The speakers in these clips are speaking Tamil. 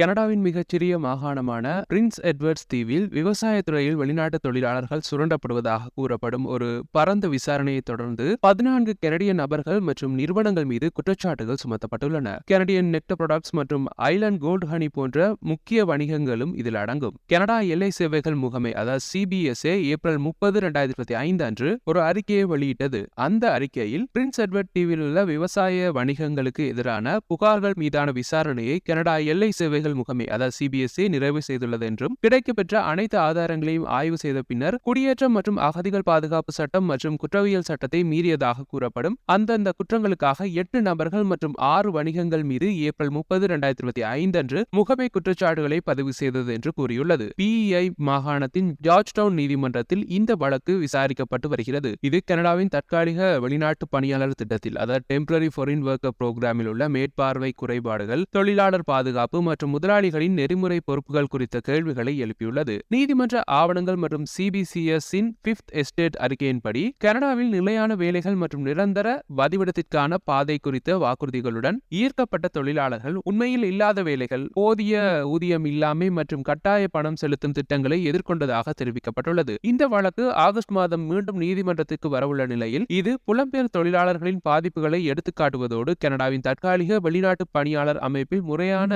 கனடாவின் மிகச்சிறிய மாகாணமான பிரின்ஸ் எட்வர்ட்ஸ் தீவில் விவசாயத்துறையில் வெளிநாட்டு தொழிலாளர்கள் சுரண்டப்படுவதாக கூறப்படும் ஒரு பரந்த விசாரணையை தொடர்ந்து பதினான்கு கெனடிய நபர்கள் மற்றும் நிறுவனங்கள் மீது குற்றச்சாட்டுகள் சுமத்தப்பட்டுள்ளன. கெனடியன் நெக்ட ப்ராடக்ட்ஸ் மற்றும் ஐலண்ட் கோல்ட் ஹனி போன்ற முக்கிய வணிகங்களும் இதில் அடங்கும். கனடா எல்லை சேவைகள் முகமை அதாவது சிபிஎஸ்ஏ ஏப்ரல் முப்பது இரண்டாயிரத்தி இருபத்தி ஐந்து அன்று ஒரு அறிக்கையை வெளியிட்டது. அந்த அறிக்கையில் பிரின்ஸ் எட்வர்ட் தீவில் உள்ள விவசாய வணிகங்களுக்கு எதிரான புகார்கள் மீதான விசாரணையை கனடா எல்லை சேவைகள் முகமை அதாவது சிபிஎஸ்இ நிறைவு செய்துள்ளது என்றும் கிடைக்கப்பெற்ற அனைத்து ஆதாரங்களையும் ஆய்வு செய்த பின்னர் குடியேற்றம் மற்றும் அகதிகள் பாதுகாப்பு சட்டம் மற்றும் குற்றவியல் சட்டத்தை மீறியதாக கூறப்படும். அந்தந்த குற்றங்களுக்காக எட்டு நபர்கள் மற்றும் ஆறு வணிகங்கள் மீது ஏப்ரல் முப்பது இரண்டாயிரத்தி இருபத்தி ஐந்து அன்று முகமை குற்றச்சாட்டுகளை பதிவு செய்தது என்று கூறியுள்ளது. பிஇஐ மாகாணத்தின் ஜார்ஜ் டவுன் நீதிமன்றத்தில் இந்த வழக்கு விசாரிக்கப்பட்டு வருகிறது. இது கனடாவின் தற்காலிக வெளிநாட்டு பணியாளர் திட்டத்தில் அதாவது டெம்பரரி ஃபாரின் ஒர்க்கர் புரோகிராமில் உள்ள மேற்பார்வை குறைபாடுகள் தொழிலாளர் பாதுகாப்பு மற்றும் முதலாளிகளின் நெறிமுறை பொறுப்புகள் குறித்த கேள்விகளை எழுப்பியுள்ளது. நீதிமன்ற ஆவணங்கள் மற்றும் சிபிசிஎஸ் இன் பிப்த் எஸ்டேட் அறிக்கையின்படி கனடாவில் நிலையான வேலைகள் மற்றும் நிரந்தர வதிவிடத்திற்கான பாதை குறித்த வாக்குறுதிகளுடன் ஈர்க்கப்பட்ட தொழிலாளர்கள் உண்மையில் இல்லாத வேலைகள் போதிய ஊதியம் இல்லாமை மற்றும் கட்டாய பணம் செலுத்தும் திட்டங்களை எதிர்கொண்டதாக தெரிவிக்கப்பட்டுள்ளது. இந்த வழக்கு ஆகஸ்ட் மாதம் மீண்டும் நீதிமன்றத்திற்கு வரவுள்ள நிலையில் இது புலம்பெயர் தொழிலாளர்களின் பாதிப்புகளை எடுத்துக்காட்டுவதோடு கனடாவின் தற்காலிக வெளிநாட்டு பணியாளர் அமைப்பில் முறையான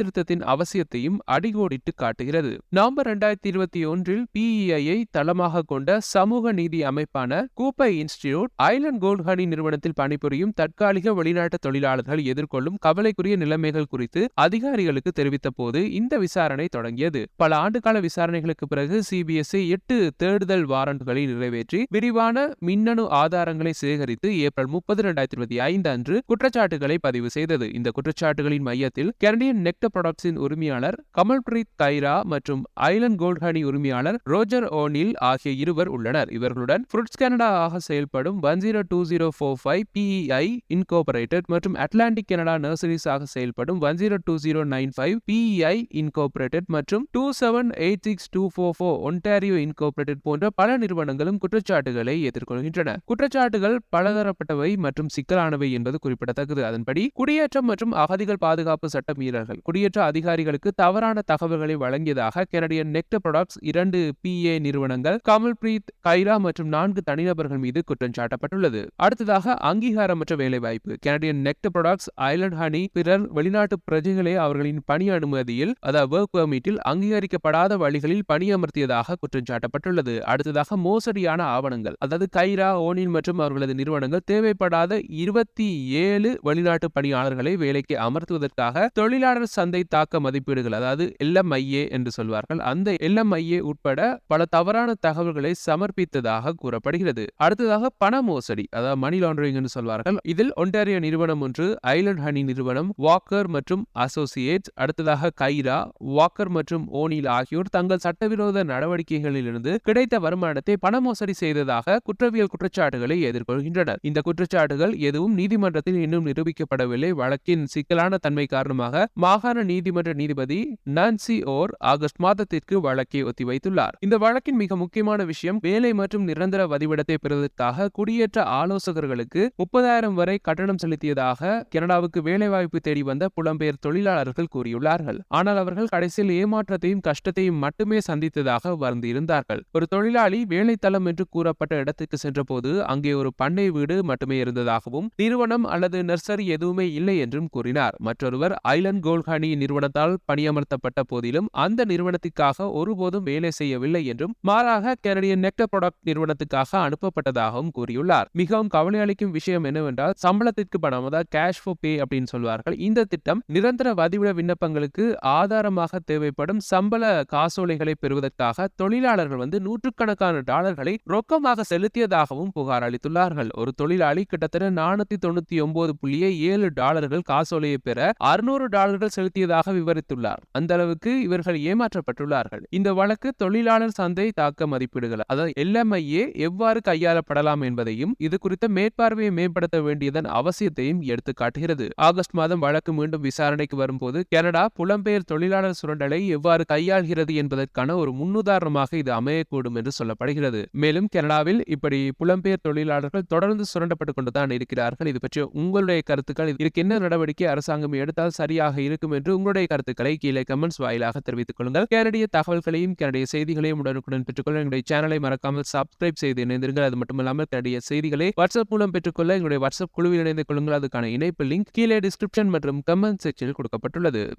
சீர்திருத்தத்தின் அவசியத்தையும் அடிகோடிட்டு காட்டுகிறது. நவம்பர் இரண்டாயிரத்தி இருபத்தி ஒன்றில் பிஇஐயை தளமாக கொண்ட சமூக நீதி அமைப்பான கூப்பை இன்ஸ்டிடியூட் ஐலண்ட் கோல்ஹனி நிறுவனத்தில் பணிபுரியும் தற்காலிக வெளிநாட்டு தொழிலாளர்கள் எதிர்கொள்ளும் கவலைக்குரிய நிலைமைகள் குறித்து அதிகாரிகளுக்கு தெரிவித்த போது இந்த விசாரணை தொடங்கியது. பல ஆண்டுகால விசாரணைகளுக்கு பிறகு சிபிஎஸ்இ எட்டு தேடுதல் வாரண்டுகளை நிறைவேற்றி விரிவான மின்னணு ஆதாரங்களை சேகரித்து ஏப்ரல் முப்பது இரண்டாயிரத்தி இருபத்தி ஐந்து அன்று குற்றச்சாட்டுகளை பதிவு செய்தது. இந்த குற்றச்சாட்டுகளின் மையத்தில் கனடியன் நெக்ட ப்ராடக்ட்ஸின் உரிமையாளர் கமல்பிரீத் தைரா மற்றும் ஐலண்ட் கோல்ட் உரிமையாளர் ரோஜர் ஓனில் ஆகிய இருவர் உள்ளனர். இவர்களுடன் ஃப்ருட்ஸ் கனடா ஆக செயல்படும் one zero two zero four five PEI incorporated மற்றும் அட்லாண்டிக் கனடா நர்சரிஸ் ஆக செயல்படும் one zero two zero nine five PEI incorporated மற்றும் two seven eight six two four four Ontario incorporated போன்ற பல நிறுவனங்களும் குற்றச்சாட்டுகளை எதிர்கொள்கின்றன. குற்றச்சாட்டுகள் பலதரப்பட்டவை மற்றும் சிக்கலானவை என்பது குறிப்பிடத்தக்கது. அதன்படி குடியேற்றம் மற்றும் அகதிகள் பாதுகாப்பு சட்ட மீறல்கள் குடியேற்ற அதிகாரிகளுக்கு தவறான தகவல்களை வழங்கியதாக கனடியன் நெக்ட ப்ராடக்ட்ஸ் இரண்டு பிஏ நிறுவனங்கள் கமல்பிரீத் கைரா மற்றும் நான்கு தனிநபர்கள் மீது குற்றம் சாட்டப்பட்டுள்ளது. அடுத்ததாக அங்கீகாரமற்ற வேலைவாய்ப்பு. Canadian nectar products Island Honey பிறர் வெளிநாட்டு பிரஜைகளை அவர்களின் பணி அனுமதியில் அதாவது ஒர்க் பெர்மிட்டில் அங்கீகரிக்கப்படாத வழிகளில் பணியமர்த்தியதாக குற்றம் சாட்டப்பட்டுள்ளது. அடுத்ததாக மோசடியான ஆவணங்கள். அதாவது கைரா ஓனின் மற்றும் அவர்களது நிறுவனங்கள் தேவைப்படாத இருபத்தி ஏழு வெளிநாட்டு பணியாளர்களை வேலைக்கு அமர்த்துவதற்காக தொழிலாளர் சந்தை தாக்க மதிப்பீடுகள் அதாவது எல்எம்ஐஏ என்று சொல்வார்கள் அந்த எல்எம்ஐஏ உட்பட பல தவறான தகவல்களை சமர்ப்பித்ததாக கூறப்படுகிறது. அடுத்ததாக பண மோசடி அதாவது மணி லாண்டரிங் என்று சொல்வார்கள். இதில் ஒன்டாரியோ நிறுவனம் ஒன்று ஐலண்ட் ஹனி நிறுவனம் வாக்கர் மற்றும் அசோசியேட்ஸ் அடுத்ததாக கைரா வாக்கர் மற்றும் ஓனில் ஆகியோர் தங்கள் சட்டவிரோத நடவடிக்கைகளிலிருந்து கிடைத்த வருமானத்தை பண மோசடி செய்ததாக குற்றவியல் குற்றச்சாட்டுகளை எதிர்கொள்கின்றனர். இந்த குற்றச்சாட்டுகள் எதுவும் நீதிமன்றத்தில் இன்னும் நிரூபிக்கப்படவில்லை. வழக்கின் சிக்கலான தன்மை காரணமாக மாகாண பிரதான நீதிமன்ற நீதிபதி நான்சி ஓர் ஆகஸ்ட் மாதத்திற்கு வழக்கை ஒத்திவைத்துள்ளார். இந்த வழக்கின் மிக முக்கியமான விஷயம் வேலை மற்றும் நிரந்தர வதிவிடத்தை பெறுவதற்காக குடியேற்ற ஆலோசகர்களுக்கு முப்பதாயிரம் வரை கட்டணம் செலுத்தியதாக கனடாவுக்கு வேலைவாய்ப்பு தேடி வந்த புலம்பெயர் தொழிலாளர்கள் கூறியுள்ளார்கள். ஆனால் அவர்கள் கடைசியில் ஏமாற்றத்தையும் கஷ்டத்தையும் மட்டுமே சந்தித்ததாக வருந்திருந்தார்கள் ஒரு தொழிலாளி வேலைத்தளம் என்று கூறப்பட்ட இடத்துக்கு சென்றபோது அங்கே ஒரு பண்ணை வீடு மட்டுமே இருந்ததாகவும் நிறுவனம் அல்லது நர்சரி எதுவுமே இல்லை என்றும் கூறினார். மற்றொருவர் ஐலண்ட் கோல்ஹானி நிறுவனத்தால் பணியமர்த்தப்பட்ட போதிலும் அந்த நிறுவனத்திற்காக ஒருபோதும் வேலை செய்யவில்லை என்றும் மாறாக கனடியன் நெக்ட ப்ராடக்ட் நிறுவனத்துக்காக அனுப்பப்பட்டதாகவும் கூறியுள்ளார். மிகவும் கவலை அளிக்கும் விஷயம் என்னவென்றால் சம்பளத்திற்கு பணம் அதாவது கேஷ் ஃபோ பே அப்படின்னு சொல்வார்கள். இந்த திட்டம் நிரந்தர வதிவிட விண்ணப்பங்களுக்கு ஆதாரமாக தேவைப்படும் சம்பள காசோலைகளை பெறுவதற்காக தொழிலாளர்கள் வந்து நூற்றுக்கணக்கான டாலர்களை ரொக்கமாக செலுத்தியதாகவும் புகார் அளித்துள்ளார்கள். ஒரு தொழிலாளி கிட்டத்தட்ட நானூத்தி தொண்ணூத்தி ஒன்பது புள்ளியே ஏழு டாலர்கள் காசோலையை பெற அறுநூறு டாலர்கள் செலுத்தியதாக விவரித்துள்ளார். அந்த அளவுக்கு இவர்கள் ஏமாற்றப்பட்டுள்ளார்கள். இந்த வழக்கு தொழிலாளர் சந்தை தாக்க மதிப்பீடுகள் அதாவது எல்எம்ஐஏ எவ்வாறு கையாளப்படலாம் என்பதையும் இது குறித்த மேற்பார்வையை மேம்படுத்த வேண்டியதன் அவசியத்தையும் எடுத்து காட்டுகிறது. ஆகஸ்ட் மாதம் வழக்கு மீண்டும் விசாரணைக்கு வரும்போது கனடா புலம்பெயர் தொழிலாளர் சுரண்டலை எவ்வாறு கையாள்கிறது என்பதற்கான ஒரு முன்னுதாரணமாக இது அமையக்கூடும் என்று சொல்லப்படுகிறது. மேலும் கனடாவில் இப்படி புலம்பெயர் தொழிலாளர்கள் தொடர்ந்து சுரண்டப்பட்டுக் கொண்டுதான் இருக்கிறார்கள். இது பற்றி உங்களுடைய கருத்துக்கள் இதற்கு என்ன நடவடிக்கை அரசாங்கம் எடுத்தால் சரியாக இருக்கும் என்று என்று உங்களுடைய கருத்துக்களை கீழே கமெண்ட்ஸ் வாயிலாக தெரிவித்துக் கொள்ளுங்கள். கேனடிய தகவல்களையும் கேனடிய செய்திகளையும் உடனுக்குடன் பெற்றுக்கொள்ள எங்களுடைய சேனலை மறக்காமல் சப்ஸ்கிரைப் செய்து இணைந்திருங்கள். அது மட்டுமல்லாமல் கேனடிய செய்திகளை வாட்ஸ்அப் மூலம் பெற்றுக்கொள்ள எங்களுடைய வாட்ஸ்அப் குழுவில் இணைந்து கொள்ளுங்கள். அதுக்கான இணைப்பு லிங்க் கீழே டிஸ்கிரிப்ஷன் மற்றும் கமெண்ட் செக்ஷனில் கொடுக்கப்பட்டுள்ளது.